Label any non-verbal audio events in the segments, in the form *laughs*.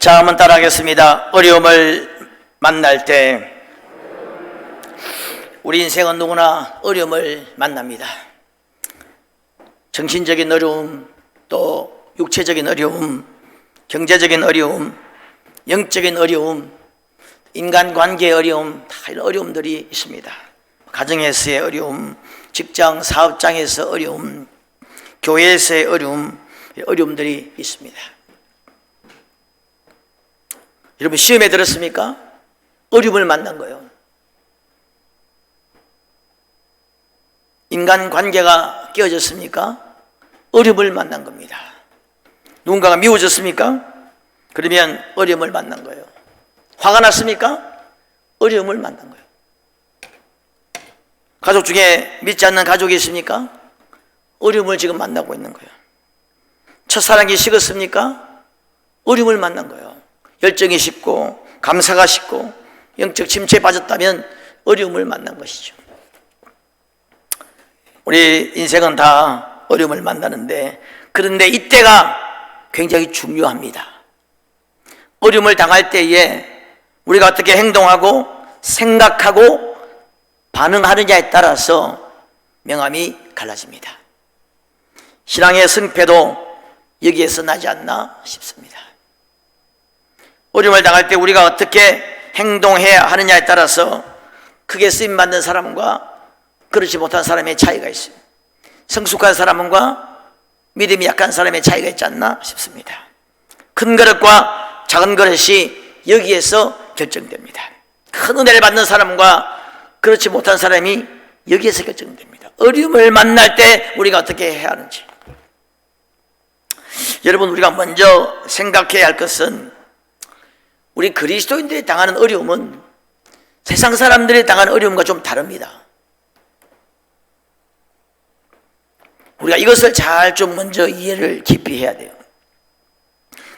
자, 한번 따라하겠습니다. 어려움을 만날 때 우리 인생은 누구나 어려움을 만납니다. 정신적인 어려움, 또 육체적인 어려움, 경제적인 어려움, 영적인 어려움, 인간관계의 어려움, 다 이런 어려움들이 있습니다. 가정에서의 어려움, 직장, 사업장에서 어려움, 교회에서의 어려움, 어려움들이 있습니다. 여러분 시험에 들었습니까? 어려움을 만난 거예요. 인간 관계가 깨어졌습니까? 어려움을 만난 겁니다. 누군가가 미워졌습니까? 그러면 어려움을 만난 거예요. 화가 났습니까? 어려움을 만난 거예요. 가족 중에 믿지 않는 가족이 있습니까? 어려움을 지금 만나고 있는 거예요. 첫사랑이 식었습니까? 어려움을 만난 거예요. 열정이 식고 감사가 식고 영적 침체에 빠졌다면 어려움을 만난 것이죠. 우리 인생은 다 어려움을 만나는데 그런데 이때가 굉장히 중요합니다. 어려움을 당할 때에 우리가 어떻게 행동하고 생각하고 반응하느냐에 따라서 명암이 갈라집니다. 신앙의 승패도 여기에서 나지 않나 싶습니다. 어려움을 당할 때 우리가 어떻게 행동해야 하느냐에 따라서 크게 쓰임 받는 사람과 그렇지 못한 사람의 차이가 있어요. 성숙한 사람과 믿음이 약한 사람의 차이가 있지 않나 싶습니다. 큰 그릇과 작은 그릇이 여기에서 결정됩니다. 큰 은혜를 받는 사람과 그렇지 못한 사람이 여기에서 결정됩니다. 어려움을 만날 때 우리가 어떻게 해야 하는지. 여러분, 우리가 먼저 생각해야 할 것은 우리 그리스도인들이 당하는 어려움은 세상 사람들이 당하는 어려움과 좀 다릅니다. 우리가 이것을 잘 좀 먼저 이해를 깊이 해야 돼요.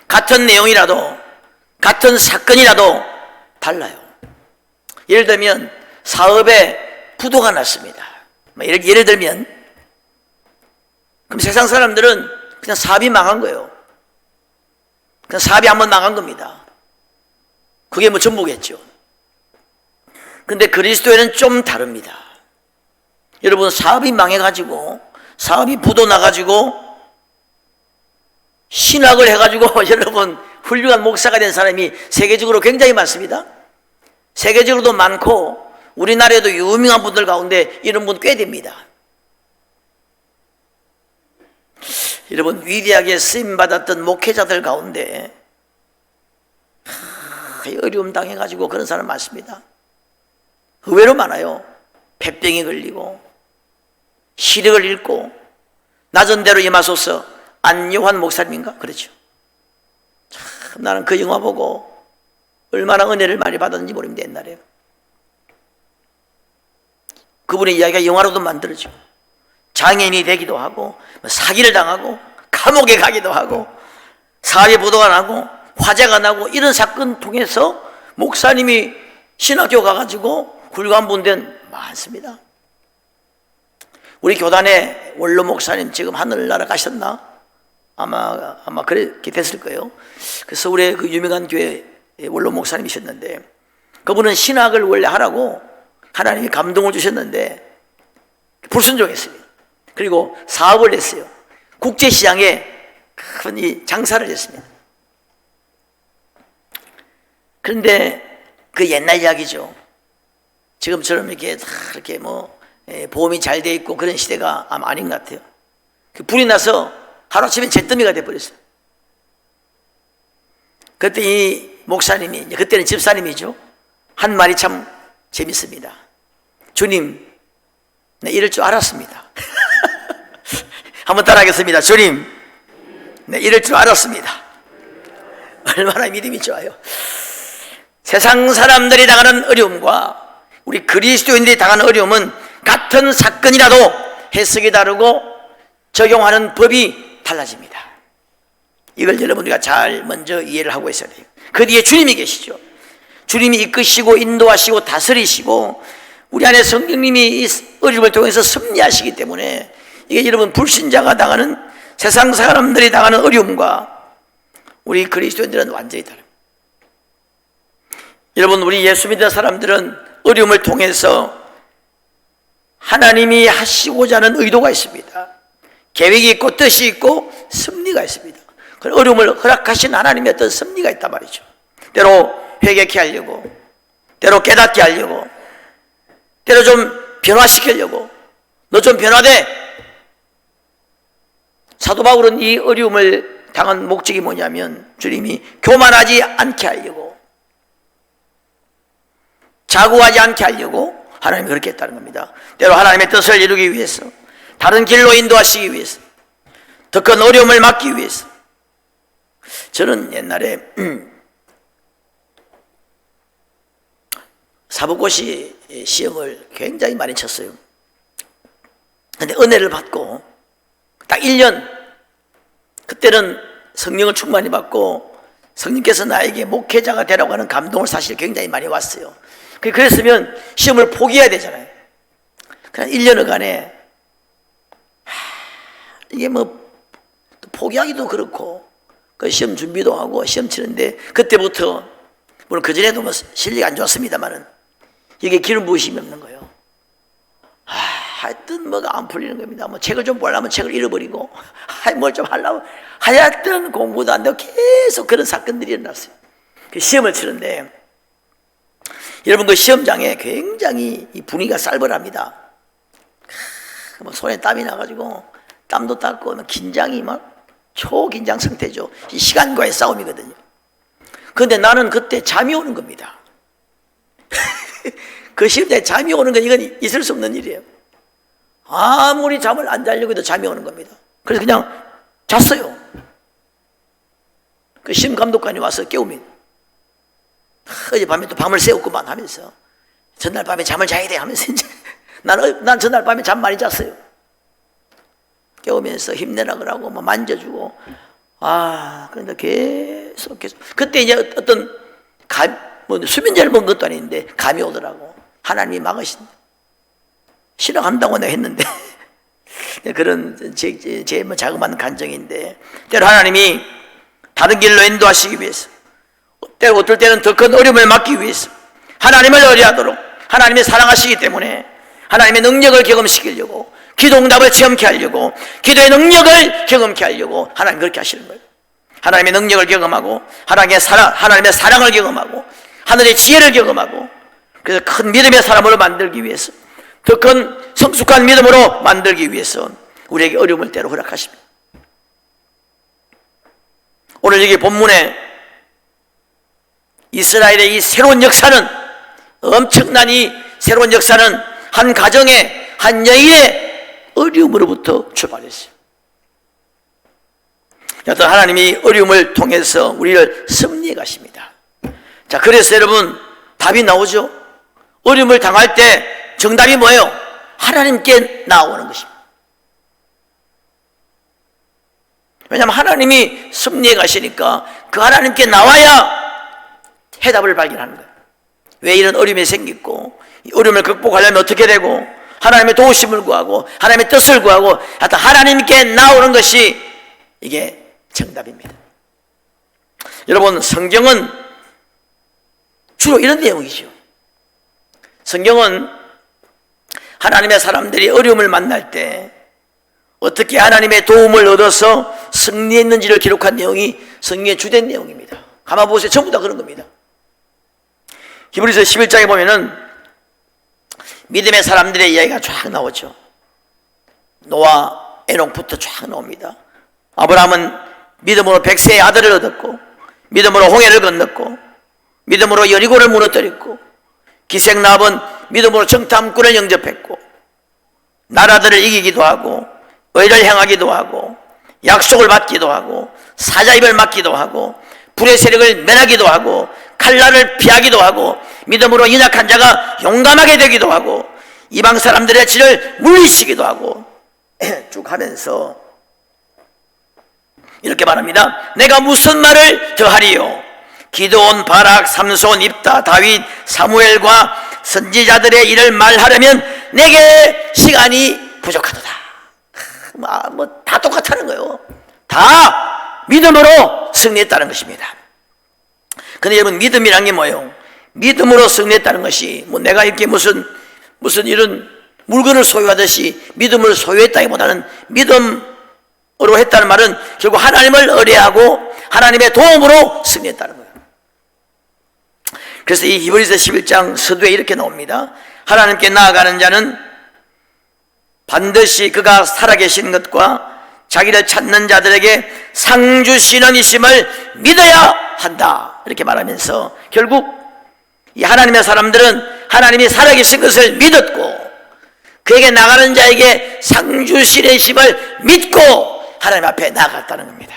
같은 내용이라도, 같은 사건이라도 달라요. 예를 들면, 사업에 부도가 났습니다. 뭐 예를, 예를 들면, 그럼 세상 사람들은 그냥 사업이 망한 거예요. 그냥 사업이 한번 망한 겁니다. 그게 뭐 전부겠죠. 근데 그리스도에는 좀 다릅니다. 여러분, 사업이 망해가지고, 사업이 부도 나가지고, 신학을 해가지고, *laughs* 여러분, 훌륭한 목사가 된 사람이 세계적으로 굉장히 많습니다. 세계적으로도 많고, 우리나라에도 유명한 분들 가운데 이런 분 꽤 됩니다. 여러분, 위대하게 쓰임 받았던 목회자들 가운데, 어려움 당해가지고 그런 사람 많습니다. 의외로 많아요. 폐병이 걸리고, 시력을 잃고, 낮은 대로 임하소서, 안요한 목사님인가? 그렇죠. 참, 나는 그 영화 보고 얼마나 은혜를 많이 받았는지 모릅니다, 옛날에. 그분의 이야기가 영화로도 만들어지고, 장애인이 되기도 하고, 뭐 사기를 당하고, 감옥에 가기도 하고, 사회 보도가 나고, 화재가 나고, 이런 사건 통해서 목사님이 신학교 가가지고 분들 많습니다. 우리 교단에 원로 목사님 지금 하늘나라 가셨나? 아마, 아마 그렇게 됐을 거예요. 그 서울의 그 유명한 교회 원로 목사님이셨는데, 그분은 신학을 원래 하라고 하나님이 감동을 주셨는데, 불순종했어요. 그리고 사업을 했어요. 국제시장에 큰 이 장사를 했습니다. 그런데 그 옛날 이야기죠. 지금처럼 이렇게 다 이렇게 뭐 예, 보험이 잘 돼 있고 그런 시대가 아마 아닌 것 같아요. 그 불이 나서 하루아침에 잿더미가 돼버렸어요. 그때 이 목사님이, 그때는 집사님이죠. 한 말이 참 재밌습니다. 주님, 네, 이럴 줄 알았습니다. *laughs* 한번 따라하겠습니다. 주님, 네, 이럴 줄 알았습니다. 얼마나 믿음이 좋아요. 세상 사람들이 당하는 어려움과 우리 그리스도인들이 당하는 어려움은 같은 사건이라도 해석이 다르고 적용하는 법이 달라집니다. 이걸 여러분 우리가 잘 먼저 이해를 하고 있어야 돼요. 그 뒤에 주님이 계시죠. 주님이 이끄시고 인도하시고 다스리시고 우리 안에 성령님이 이 어려움을 통해서 섭리하시기 때문에 이게 여러분 불신자가 당하는 세상 사람들이 당하는 어려움과 우리 그리스도인들은 완전히 다릅니다. 여러분 우리 예수 믿는 사람들은 어려움을 통해서 하나님이 하시고자 하는 의도가 있습니다. 계획이 있고 뜻이 있고 섭리가 있습니다. 그 어려움을 허락하신 하나님의 어떤 섭리가 있단 말이죠. 때로 회개케 하려고, 때로 깨닫게 하려고, 때로 좀 변화시키려고, 너 좀 변화돼. 사도 바울은 이 어려움을 당한 목적이 뭐냐면 주님이 교만하지 않게 하려고, 자구하지 않게 하려고 하나님이 그렇게 했다는 겁니다. 때로 하나님의 뜻을 이루기 위해서, 다른 길로 인도하시기 위해서, 더 큰 어려움을 막기 위해서. 저는 옛날에 *clears throat* 사법고시 시험을 굉장히 많이 쳤어요. 근데 은혜를 받고 딱 1년 그때는 성령을 충만히 받고 성령께서 나에게 목회자가 되라고 하는 감동을 사실 굉장히 많이 왔어요. 그- 그랬으면 시험을 포기해야 되잖아요. 그냥 1년여간에 이게 뭐 포기하기도 그렇고 그 시험 준비도 하고 시험 치는데 그때부터 물론 그 전에도 뭐 실력이 안 좋았습니다만은 이게 기름 부으심이 없는 거예요. 아, 하여튼 뭐가 안 풀리는 겁니다. 뭐 책을 좀 보려면 책을 잃어버리고, *laughs* 뭘좀 하려면 하여튼 공부도 안 되고 계속 그런 사건들이 일어났어요. 그 시험을 치는데 여러분 그 시험장에 굉장히 이 분위기가 쌀벌합니다. 크, 뭐 손에 땀이 나가지고 땀도 닦고 막 긴장이 막 초긴장 상태죠. 이 시간과의 싸움이거든요. 그런데 나는 그때 잠이 오는 겁니다. *laughs* 그 시험장에 잠이 오는 건 이건 있을 수 없는 일이에요. 아무리 잠을 안 자려고 해도 잠이 오는 겁니다. 그래서 그냥 잤어요. 그 시험 감독관이 와서 깨우면 어젯밤에 또 밤을 새웠구만 하면서 전날 밤에 잠을 자야 돼 하면서 이제 *laughs* 난, 어- 난 전날 밤에 잠 많이 잤어요. 깨우면서 힘내라 그러고 뭐 만져주고. 아 그런데 계속 계속. 그때 이제 어떤 감, 뭐 수면제를 먹은 것도 아닌데 감이 오더라고. 하나님이 막으신다 실행한다고 내가 했는데. *laughs* 그런 제, 제, 뭐 자그마한 간정인데. 때로 하나님이 다른 길로 인도하시기 위해서 때로 어떨 때는 더 큰 어려움을 막기 위해서 하나님을 의뢰하도록 하나님이 사랑하시기 때문에 하나님의 능력을 경험시키려고 기도 응답을 체험케 하려고 기도의 능력을 경험케 하려고 하나님 그렇게 하시는 거예요. 하나님의 능력을 경험하고 하나님의 사랑 하나님의 사랑을 경험하고 하늘의 지혜를 경험하고 그래서 큰 믿음의 사람으로 만들기 위해서 더 큰 성숙한 믿음으로 만들기 위해서 우리에게 어려움을 때로 허락하십니다. 오늘 여기 본문에 이스라엘의 이 새로운 역사는 엄청난 이 새로운 역사는 한 가정의 한 여인의 어려움으로부터 출발했어요. 여튼 하나님이 어려움을 통해서 우리를 섭리해 가십니다. 자, 그래서 여러분 답이 나오죠. 어려움을 당할 때 정답이 뭐예요? 하나님께 나오는 것입니다. 왜냐하면 하나님이 섭리해 가시니까 그 하나님께 나와야 해답을 발견하는 거예요. 왜 이런 어려움이 생겼고 이 어려움을 극복하려면 어떻게 되고 하나님의 도우심을 구하고 하나님의 뜻을 구하고 하여튼 하나님께 나오는 것이 이게 정답입니다. 여러분 성경은 주로 이런 내용이죠. 성경은 하나님의 사람들이 어려움을 만날 때 어떻게 하나님의 도움을 얻어서 승리했는지를 기록한 내용이 성경의 주된 내용입니다. 가만 보세요. 전부 다 그런 겁니다. 히브리서 11장에 보면은 믿음의 사람들의 이야기가 쫙 나오죠. 노아, 에녹부터 쫙 나옵니다. 아브라함은 믿음으로 백세의 아들을 얻었고, 믿음으로 홍해를 건넜고, 믿음으로 여리고를 무너뜨렸고, 기생나합은 믿음으로 정탐꾼을 영접했고, 나라들을 이기기도 하고, 의를 행하기도 하고, 약속을 받기도 하고, 사자입을 막기도 하고, 불의 세력을 면하기도 하고, 칼날을 피하기도 하고, 믿음으로 연약한 자가 용감하게 되기도 하고, 이방 사람들의 질을 물리치기도 하고, *clears throat* 쭉 하면서 이렇게 말합니다. 내가 무슨 말을 더하리요? 기도온, 바락, 삼손, 입다, 다윗, 사무엘과 선지자들의 일을 말하려면 내게 시간이 부족하도다. 뭐 다 똑같다는 거예요. 다 믿음으로 승리했다는 것입니다. 근데 여러분 믿음이란 게 뭐예요? 믿음으로 승리했다는 것이 뭐 내가 이렇게 무슨 무슨 이런 물건을 소유하듯이 믿음을 소유했다기보다는 믿음으로 했다는 말은 결국 하나님을 의뢰하고 하나님의 도움으로 승리했다는 거예요. 그래서 이 히브리서 11장 서두에 이렇게 나옵니다. 하나님께 나아가는 자는 반드시 그가 살아계신 것과 자기를 찾는 자들에게 상 주시는 이심을 믿어야 한다. 이렇게 말하면서 결국 이 하나님의 사람들은 하나님이 살아계신 것을 믿었고 그에게 나가는 자에게 상 주시는 이심을 믿고 하나님 앞에 나아갔다는 겁니다.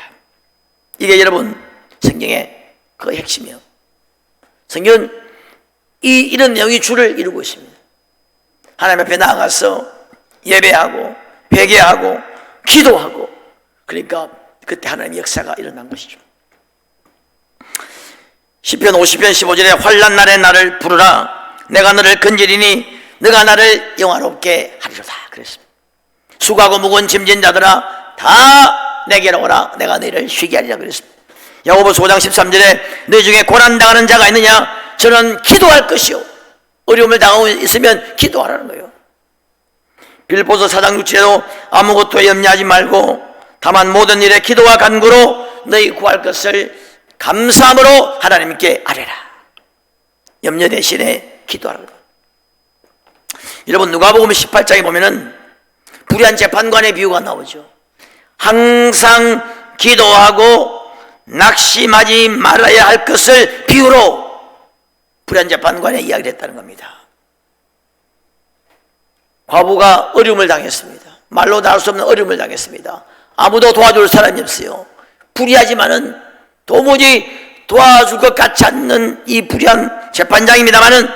이게 여러분 성경의 그 핵심이요. 성경은 이, 이런 내용이 줄을 이루고 있습니다. 하나님 앞에 나아가서 예배하고 회개하고 기도하고 그러니까 그때 하나님의 역사가 일어난 것이죠. 시편 50편 15절에 환란 날에 나를 부르라 내가 너를 건지리니 너가 나를 영화롭게 하리로다 그랬습니다. 수고하고 무거운 짐진 자들아 다 내게로 오라 내가 너희를 쉬게 하리라 그랬습니다. 야고보서 5장 13절에 너희 중에 고난 당하는 자가 있느냐 저는 기도할 것이요 어려움을 당하고 있으면 기도하라는 거예요. 빌보서 4장 6절에도 아무것도 염려하지 말고 다만 모든 일에 기도와 간구로 너희 구할 것을 감사함으로 하나님께 아뢰라. 염려 대신에 기도하라. 여러분 누가복음 18장에 보면은 불의한 재판관의 비유가 나오죠. 항상 기도하고 낙심하지 말아야 할 것을 비유로 불의한 재판관의 이야기를 했다는 겁니다. 과부가 어려움을 당했습니다. 말로 나올 수 없는 어려움을 당했습니다. 아무도 도와줄 사람이 없어요. 불의하지만은 도무지 도와줄 것 같지 않는 이 불의한 재판장입니다만은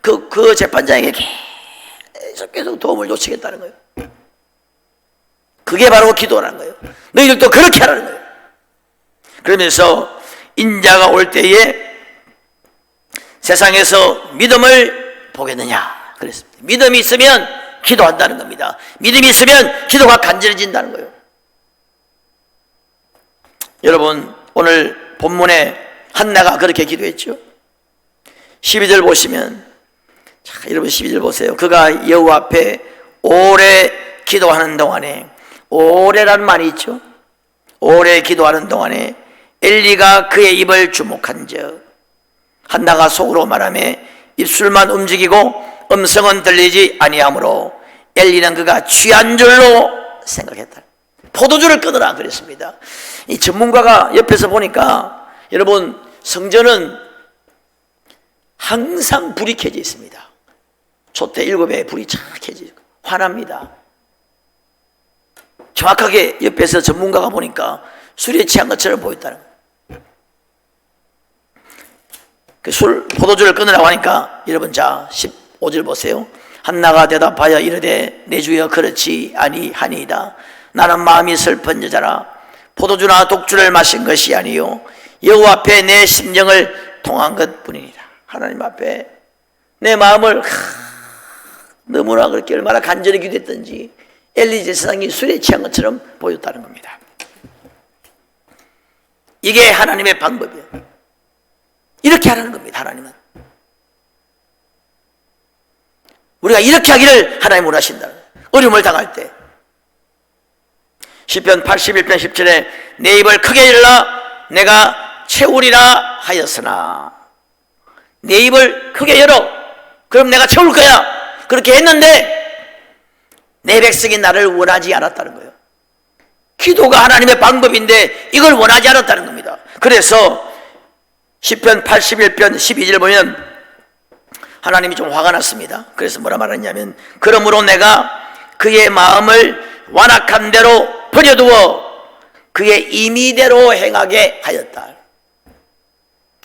그, 그 재판장에게 계속 계속 도움을 요청했다는 거예요. 그게 바로 기도라는 거예요. 너희들도 그렇게 하라는 거예요. 그러면서 인자가 올 때에 세상에서 믿음을 보겠느냐 그랬습니다. 믿음이 있으면 기도한다는 겁니다. 믿음이 있으면 기도가 간절해진다는 거예요. 여러분 오늘 본문에 한나가 그렇게 기도했죠. 12절 보시면 자, 여러분 12절 보세요. 그가 여호와 앞에 오래 기도하는 동안에 오래란 말이 있죠. 오래 기도하는 동안에 엘리가 그의 입을 주목한 즉 한나가 속으로 말하며 입술만 움직이고 음성은 들리지 아니하므로 엘리는 그가 취한 줄로 생각했다. 포도주를 끊으라 그랬습니다. 이 전문가가 옆에서 보니까 여러분 성전은 항상 불이 켜져 있습니다. 초대 일곱에 불이 착 켜져 있고 환합니다. 정확하게 옆에서 전문가가 보니까 술에 취한 것처럼 보였다는. 그술 포도주를 끊으라고 하니까 여러분 자 15절 보세요. 한나가 대답하여 이르되 내 주여 그렇지 아니하니이다. 나는 마음이 슬픈 여자라 포도주나 독주를 마신 것이 아니요 여호와 앞에 내 심정을 통한 것뿐이니라. 하나님 앞에 내 마음을 하, 너무나 그렇게 얼마나 간절히 기도했던지 엘리 제사장이 술에 취한 것처럼 보였다는 겁니다. 이게 하나님의 방법이에요. 이렇게 하라는 겁니다. 하나님은. 우리가 이렇게 하기를 하나님 원하신다. 어려움을 당할 때. 10편 81편 17에 내 입을 크게 열라 내가 채우리라 하였으나. 내 입을 크게 열어. 그럼 내가 채울 거야. 그렇게 했는데 내 백성이 나를 원하지 않았다는 거예요. 기도가 하나님의 방법인데 이걸 원하지 않았다는 겁니다. 그래서 10편 81편 12절 보면 하나님이 좀 화가 났습니다 그래서 뭐라 말했냐면 그러므로 내가 그의 마음을 완악한 대로 버려두어 그의 임의대로 행하게 하였다.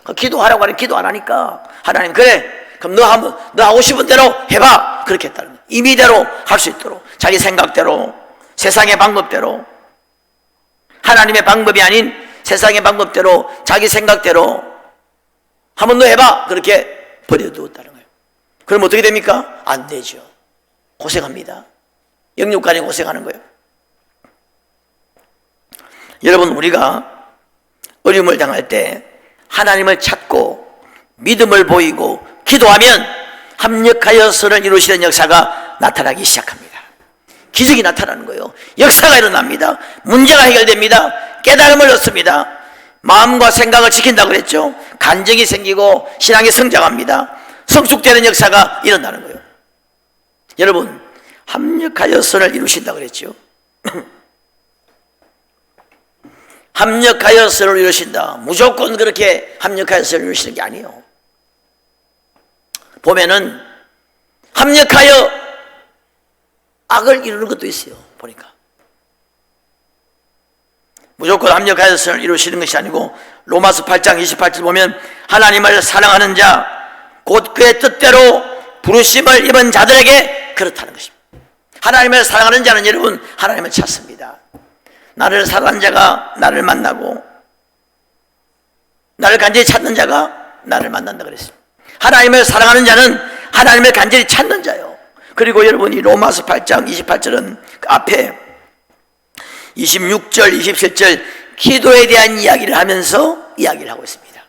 그 기도하라고 하니 기도 안 하니까 하나님 그래 그럼 너 한번 너 하고 싶은 대로 해봐 그렇게 했다는 거예요. 임의대로 할 수 있도록 자기 생각대로 세상의 방법대로 하나님의 방법이 아닌 세상의 방법대로 자기 생각대로 한번 너 해봐 그렇게 버려두었다는. 그럼 어떻게 됩니까? 안 되죠. 고생합니다. 영육간에 고생하는 거예요. 여러분 우리가 어려움을 당할 때 하나님을 찾고 믿음을 보이고 기도하면 합력하여 선을 이루시는 역사가 나타나기 시작합니다. 기적이 나타나는 거예요. 역사가 일어납니다. 문제가 해결됩니다. 깨달음을 얻습니다. 마음과 생각을 지킨다고 그랬죠. 간정이 생기고 신앙이 성장합니다. 성숙되는 역사가 일어나는 거예요. 여러분, 합력하여 선을 이루신다고 그랬죠. *clears throat* 합력하여 선을 이루신다. 무조건 그렇게 합력하여 선을 이루시는 게 아니에요. 보면은 합력하여 악을 이루는 것도 있어요. 보니까. 무조건 합력하여 선을 이루시는 것이 아니고 로마서 8장 28절 보면 하나님을 사랑하는 자, 곧 그의 뜻대로 부르심을 입은 자들에게 그렇다는 것입니다. 하나님을 사랑하는 자는 여러분 하나님을 찾습니다. 나를 사랑하는 자가 나를 만나고 나를 간절히 찾는 자가 나를 만난다 그랬습니다. 하나님을 사랑하는 자는 하나님을 간절히 찾는 자요. 그리고 여러분이 로마서 8장 28절은 그 앞에 26절, 27절 기도에 대한 이야기를 하면서 이야기를 하고 있습니다.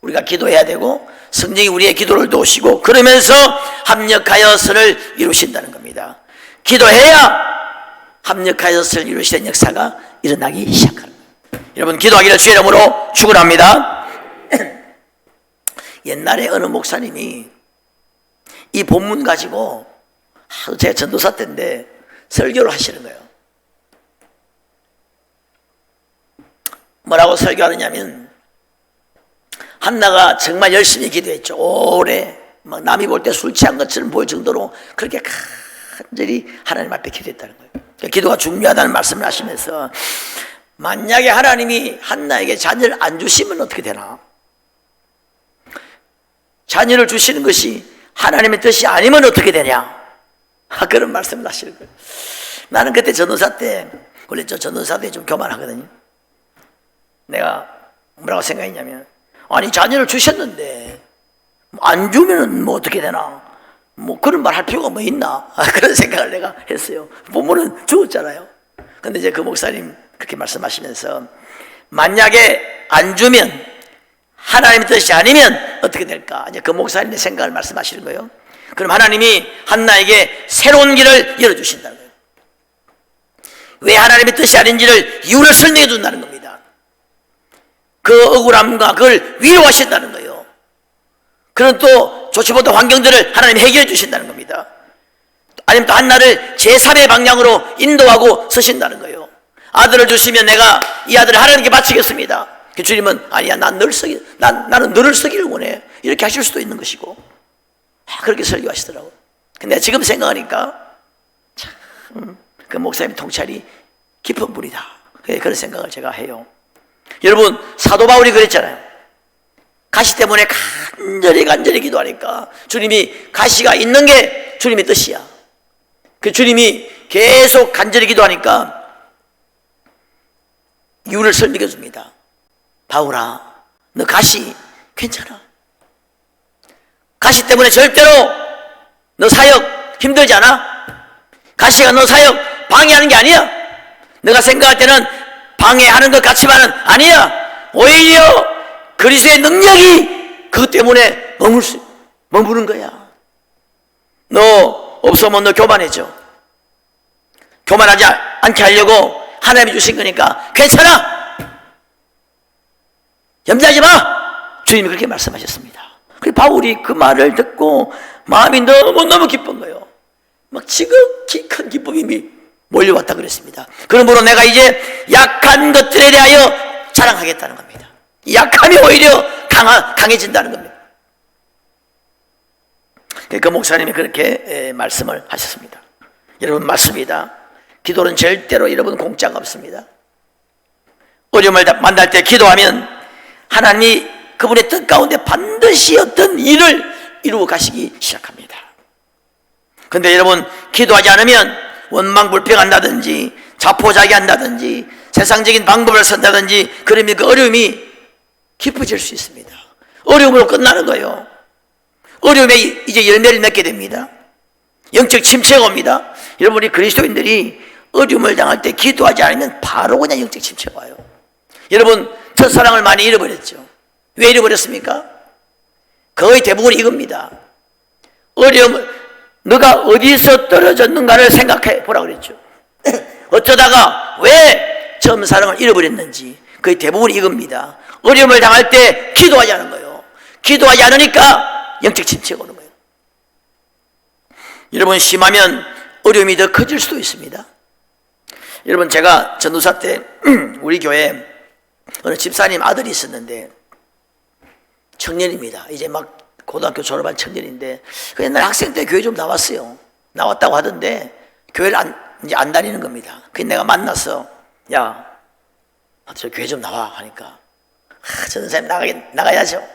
우리가 기도해야 되고 성령이 우리의 기도를 도우시고 그러면서 합력하여 선을 이루신다는 겁니다. 기도해야 합력하여 선을 이루시는 역사가 일어나기 시작합니다. 여러분 기도하기를 주의 이름으로 축원합니다. *clears throat* 옛날에 어느 목사님이 이 본문 가지고 하도 제가 전도사 때인데 설교를 하시는 거예요. 뭐라고 설교하느냐면 한나가 정말 열심히 기도했죠. 오래 막 남이 볼 때 술 취한 것처럼 보일 정도로 그렇게 간절히 하나님 앞에 기도했다는 거예요. 그러니까 기도가 중요하다는 말씀을 하시면서 만약에 하나님이 한나에게 자녀를 안 주시면 어떻게 되나? 자녀를 주시는 것이 하나님의 뜻이 아니면 어떻게 되냐? 아, 그런 말씀을 하시는 거예요. 나는 그때 전도사 때, 원래 저 전도사 때 좀 교만하거든요. 내가 뭐라고 생각했냐면, 아니, 자녀를 주셨는데, 안 주면은 뭐 어떻게 되나? 뭐 그런 말 할 필요가 뭐 있나? *laughs* 아, 그런 생각을 내가 했어요. 부모는 죽었잖아요. 근데 이제 그 목사님 그렇게 말씀하시면서, 만약에 안 주면 하나님의 뜻이 아니면 어떻게 될까? 이제 그 목사님의 생각을 말씀하시는 거예요. 그럼 하나님이 한나에게 새로운 길을 열어주신다는 거예요. 왜 하나님의 뜻이 아닌지를 이유를 설명해 준다는 겁니다. 그 억울함과 그걸 위로하신다는 거예요. 그런 또 좋지 못한 환경들을 하나님이 해결해 주신다는 겁니다. 아니면 또 한나를 제3의 방향으로 인도하고 서신다는 거예요. 아들을 주시면 내가 이 아들을 하나님께 바치겠습니다. 그 주님은 아니야 난널 쓰기 난 나는 너를 쓰기를 원해 이렇게 하실 수도 있는 것이고 아, 그렇게 설교하시더라고. 근데 지금 생각하니까 참 그 목사님 통찰이 깊은 분이다. 예, 그런 생각을 제가 해요. 여러분 사도 바울이 그랬잖아요. 가시 때문에 간절히 간절히 기도하니까 주님이 가시가 있는 게 주님의 뜻이야. 그 주님이 계속 간절히 기도하니까 이유를 설명해 줍니다. 바울아, 너 가시 괜찮아. 가시 때문에 절대로 너 사역 힘들지 않아? 가시가 너 사역 방해하는 게 아니야. 내가 생각할 때는 방해하는 것 같지만은 아니야. 오히려 그리스의 능력이 그것 때문에 머물 수, 머무는 거야. 너 없으면 너 교만해져. 교만하지 않게 하려고 하나님이 주신 거니까 괜찮아. 염려하지 마! 주님이 그렇게 말씀하셨습니다. 그 바울이 그 말을 듣고 마음이 너무너무 기쁜 거예요. 막 지극히 큰 기쁨이 몰려왔다 그랬습니다. 그러므로 내가 이제 약한 것들에 대하여 자랑하겠다는 겁니다. 약함이 오히려 강하, 강해진다는 겁니다. 그 목사님이 그렇게 말씀을 하셨습니다. 여러분 맞습니다. 기도는 절대로 여러분 공짜가 없습니다. 어려움을 만날 때 기도하면 하나님이 그분의 뜻 가운데 반드시 어떤 일을 이루어 가시기 시작합니다. 근데 여러분, 기도하지 않으면 원망 불평한다든지 자포자기한다든지 세상적인 방법을 쓴다든지 그러면 그 어려움이 깊어질 수 있습니다. 어려움으로 끝나는 거예요. 어려움에 이제 열매를 맺게 됩니다. 영적 침체가 옵니다. 여러분이 그리스도인들이 어려움을 당할 때 기도하지 않으면 바로 그냥 영적 침체가 와요. 여러분, 첫사랑을 많이 잃어버렸죠. 왜 잃어버렸습니까? 거의 대부분 이겁니다. 어려움, 너가 어디서 떨어졌는가를 생각해 보라 그랬죠. *clears throat* 어쩌다가 왜 처음 사랑을 잃어버렸는지 거의 대부분 이겁니다. 어려움을 당할 때 기도하지 않은 거예요. 기도하지 않으니까 영적 침체가 오는 거예요. 여러분 심하면 어려움이 더 커질 수도 있습니다. 여러분 제가 전도사 때 *clears throat* 우리 교회 어느 집사님 아들이 있었는데 청년입니다. 이제 막 고등학교 졸업한 청년인데 그 옛날 학생 때 교회 좀 나왔어요. 나왔다고 하던데 교회를 안, 이제 안 다니는 겁니다. 그 내가 만나서 야, 저 교회 좀 나와 하니까 아, 전사님 나가긴 나가야죠.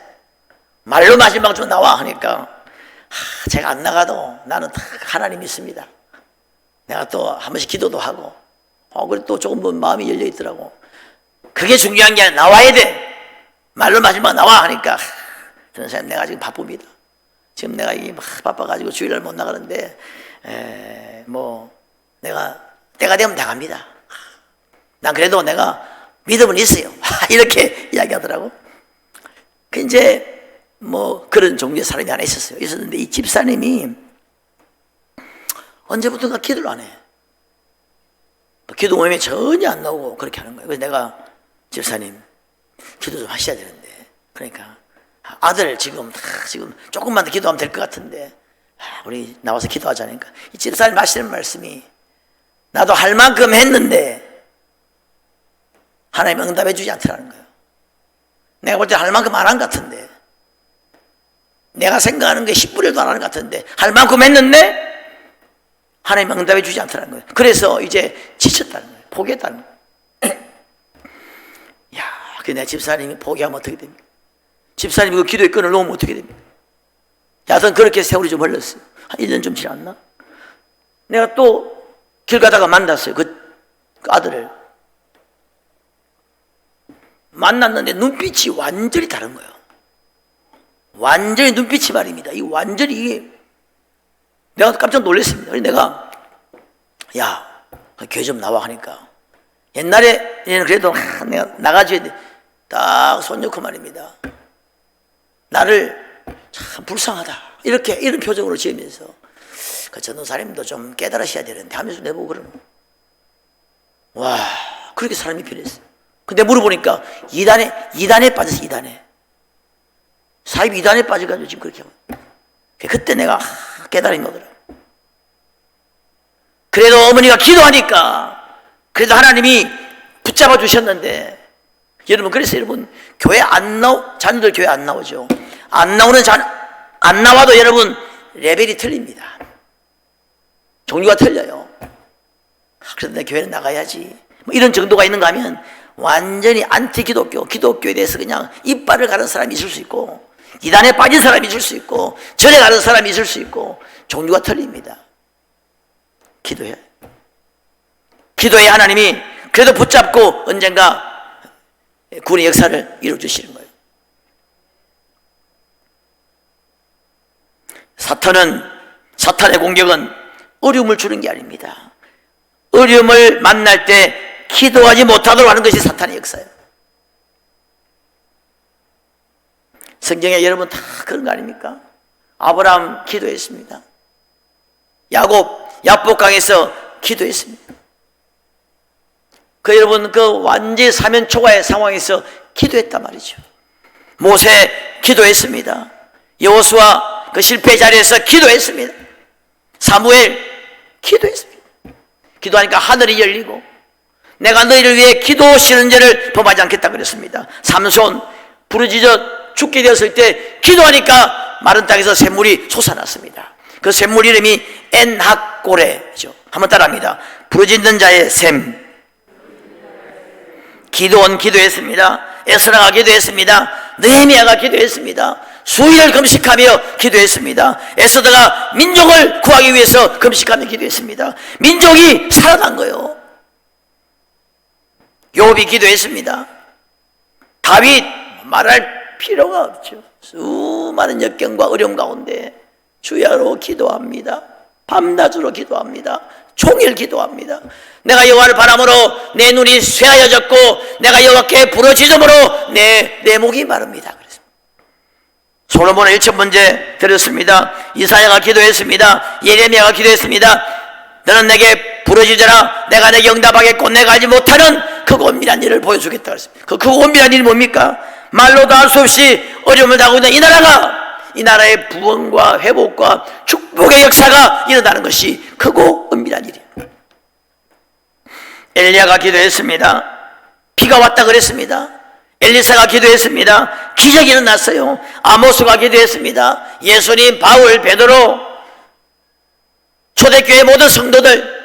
말로 마지막 좀 나와 하니까 아, 제가 안 나가도 나는 다 하나님 믿습니다. 내가 또 한 번씩 기도도 하고 어, 그래 또 조금 뭐 마음이 열려 있더라고. 그게 중요한 게 아니라 나와야 돼. 말로 마지막 나와 하니까 전사님 내가 지금 바쁩니다. 지금 내가 이게 막 바빠가지고 주일날 못 나가는데 에, 뭐 내가 때가 되면 나갑니다. 난 그래도 내가 믿음은 있어요. *laughs* 이렇게 이야기하더라고. 그 이제 뭐 그런 종류의 사람이 하나 있었어요. 있었는데 이 집사님이 언제부턴가 기도를 안 해. 기도 모임에 전혀 안 나오고 그렇게 하는 거예요. 그래서 내가 집사님 기도 좀 하셔야 되는데 그러니까 아들 지금 다 지금 조금만 더 기도하면 될 것 같은데 아, 우리 나와서 기도하자니까 이 집사님 하시는 말씀이 나도 할 만큼 했는데 하나님 응답해 주지 않더라는 거예요. 내가 볼 때 할 만큼 안 한 것 같은데 내가 생각하는 게 10분의 1도 안 하는 것 같은데 할 만큼 했는데 하나님 응답해 주지 않더라는 거예요. 그래서 이제 지쳤다는 거예요. 포기했다는 거예요. *clears throat* 야, 그 내 집사님이 포기하면 어떻게 됩니까? 집사님이 그 기도의 끈을 놓으면 어떻게 됩니까? 하여튼 그렇게 세월이 좀 흘렀어요. 한 1년 좀 지났나? 내가 또 길 가다가 만났어요. 그, 그 아들을. 만났는데 눈빛이 완전히 다른 거예요. 완전히 눈빛이 말입니다. 이 완전히 내가 깜짝 놀랐습니다. 내가 야 교회 좀 나와 하니까 옛날에는 그래도 하, 내가 나가줘야 돼. 딱 손 놓고 말입니다. 나를 참 불쌍하다. 이렇게 이런 표정으로 지으면서 그 전도사님도 좀 깨달으셔야 되는데 하면서 내보고 그러는. 와 그렇게 사람이 변했어요. 근데 물어보니까 이단에 이단에 빠졌어 이단에 사입 이단에 빠져가지고 지금 그렇게 하고 그때 내가 깨달은 거더라. 그래도 어머니가 기도하니까 그래도 하나님이 붙잡아 주셨는데 여러분 그래서 여러분 교회 안 나오 자녀들 교회 안 나오죠. 안 나오는 자안 나와도 여러분 레벨이 틀립니다. 종류가 틀려요. 그래서 내 교회는 나가야지. 뭐 이런 정도가 있는가 하면 완전히 안티 기독교, 기독교에 대해서 그냥 이빨을 가는 사람이 있을 수 있고 이단에 빠진 사람이 있을 수 있고 절에 가는 사람이 있을 수 있고 종류가 틀립니다. 기도해. 기도해 하나님이 그래도 붙잡고 언젠가 구원의 역사를 이루어주시는 거예요. 사탄은, 사탄의 공격은 어려움을 주는 게 아닙니다. 어려움을 만날 때 기도하지 못하도록 하는 것이 사탄의 역사예요. 성경에 여러분 다 그런 거 아닙니까? 아브라함 기도했습니다. 야곱 야복강에서 기도했습니다. 그 여러분 그 완전 사면 초과의 상황에서 기도했단 말이죠. 모세 기도했습니다. 여호수아 그 실패 자리에서 기도했습니다. 사무엘 기도했습니다. 기도하니까 하늘이 열리고 내가 너희를 위해 기도시는 죄를 범하지 않겠다 그랬습니다. 삼손 부르짖어 죽게 되었을 때 기도하니까 마른 땅에서 샘물이 솟아났습니다. 그 샘물 이름이 엔학고레죠. 한번 따라합니다. 부르짖는 자의 샘. 기도원 기도했습니다. 에스라가 기도했습니다. 느헤미야가 기도했습니다. 수일을 금식하며 기도했습니다. 에스더가 민족을 구하기 위해서 금식하며 기도했습니다. 민족이 살아난 거예요. 요비 기도했습니다. 다윗 말할 필요가 없죠. 수많은 역경과 어려움 가운데 주야로 기도합니다. 밤낮으로 기도합니다. 종일 기도합니다. 내가 여호와를 바람으로 내 눈이 쇠하여졌고 내가 여호와께 부러지므로 내, 내 목이 마릅니다. 솔로몬은 1천 문제 드렸습니다. 이사야가 기도했습니다. 예레미야가 기도했습니다. 너는 내게 부르짖어라. 내가 내게 응답하겠고 내가 알지 못하는 그 고민한 일을 보여주겠다 그랬습니다. 그, 그 고민한 일이 뭡니까? 말로도 할 수 없이 어려움을 당하고 있는 이 나라가 이 나라의 부흥과 회복과 축복의 역사가 일어나는 것이 크고 은밀한 일이에요. 엘리야가 기도했습니다. 비가 왔다 그랬습니다. 엘리사가 기도했습니다. 기적이 일어났어요. 아모스가 기도했습니다. 예수님, 바울, 베드로, 초대교회 모든 성도들,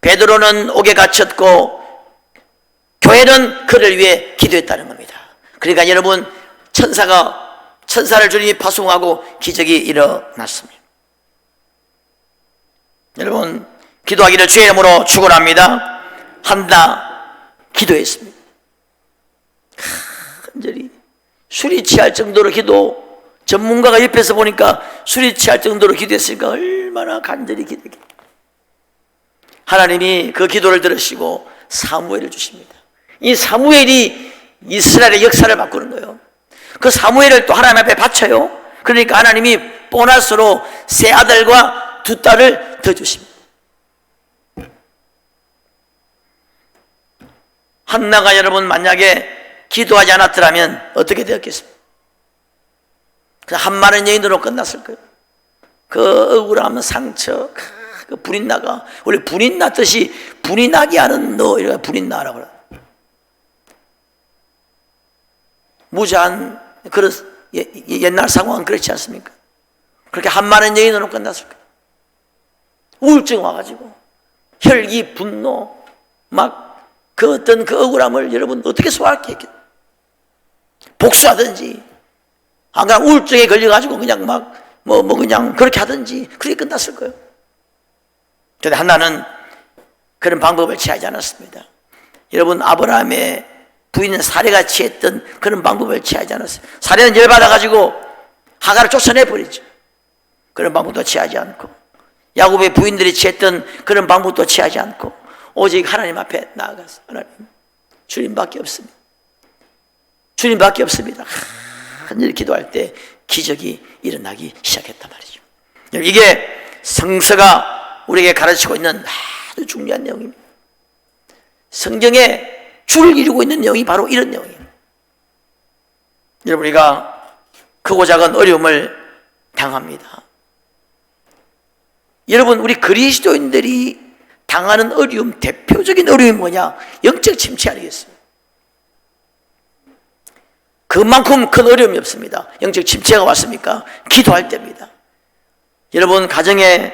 베드로는 옥에 갇혔고, 교회는 그를 위해 기도했다는 겁니다. 그러니까 여러분, 천사가, 천사를 주님이 파송하고 기적이 일어났습니다. 여러분, 기도하기를 주의 이름으로 축원합니다. 한다 기도했습니다. 간절히 술이 취할 정도로 기도 전문가가 옆에서 보니까 술이 취할 정도로 기도했으니까 얼마나 간절히 기도했겠 하나님이 그 기도를 들으시고 사무엘을 주십니다. 이 사무엘이 이스라엘의 역사를 바꾸는 거예요. 그 사무엘을 또 하나님 앞에 바쳐요. 그러니까 하나님이 보너스로 세 아들과 두 딸을 더 주십니다. 한나가 여러분 만약에 기도하지 않았더라면 어떻게 되었겠습니까? 한 많은 여인으로 끝났을 거예요. 그 억울함, 상처, 그 불이 나가 원래 불이 났듯이 불이 나게 하는 너 이렇게 불이 나라고 그래. 무자한 그런 예, 옛날 상황은 그렇지 않습니까? 그렇게 한 많은 여인으로 끝났을 거예요. 우울증 와가지고 혈기, 분노, 막 그 어떤 그 억울함을 여러분 어떻게 소화할게? 복수하든지, 안 그러면 우울증에 걸려가지고 그냥 막, 뭐, 뭐 그냥 그렇게 하든지, 그렇게 끝났을 거예요. 근데 한나는 그런 방법을 취하지 않았습니다. 여러분, 아브라함의 부인은 사례가 취했던 그런 방법을 취하지 않았어요. 사례는 열받아가지고 하가를 쫓아내버리죠. 그런 방법도 취하지 않고, 야곱의 부인들이 취했던 그런 방법도 취하지 않고, 오직 하나님 앞에 나아가서, 하나님, 주님밖에 없습니다. 주님밖에 없습니다. 간절히 기도할 때 기적이 일어나기 시작했단 말이죠. 이게 성서가 우리에게 가르치고 있는 아주 중요한 내용입니다. 성경에 줄을 이루고 있는 내용이 바로 이런 내용이에요. 여러분, 우리가 크고 작은 어려움을 당합니다. 여러분, 우리 그리스도인들이 당하는 어려움, 대표적인 어려움이 뭐냐? 영적 침체 아니겠습니까? 그만큼 큰 어려움이 없습니다. 영적 침체가 왔습니까? 기도할 때입니다. 여러분, 가정에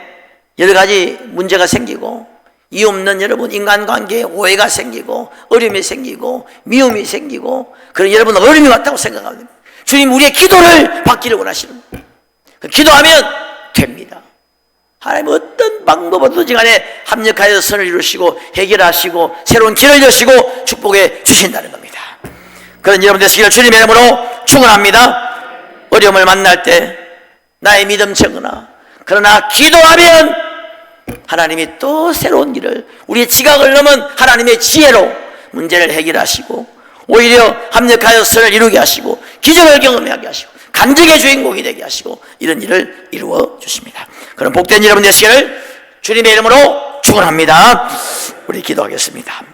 여러 가지 문제가 생기고, 이 없는 여러분 인간관계에 오해가 생기고, 어려움이 생기고, 미움이 생기고, 그런 여러분 어려움이 왔다고 생각합니다. 주님, 우리의 기도를 받기를 원하시는 거예요. 기도하면 됩니다. 하나님 어떤 방법으로든지 간에 합력하여 선을 이루시고, 해결하시고, 새로운 길을 여시고, 축복해 주신다는 겁니다. 그런 여러분 되시기를 주님의 이름으로 축원합니다. 어려움을 만날 때 나의 믿음 적으나 그러나 기도하면 하나님이 또 새로운 길을 우리의 지각을 넘은 하나님의 지혜로 문제를 해결하시고 오히려 합력하여 선을 이루게 하시고 기적을 경험하게 하시고 간증의 주인공이 되게 하시고 이런 일을 이루어 주십니다. 그럼 복된 여러분 되시기를 주님의 이름으로 축원합니다. 우리 기도하겠습니다.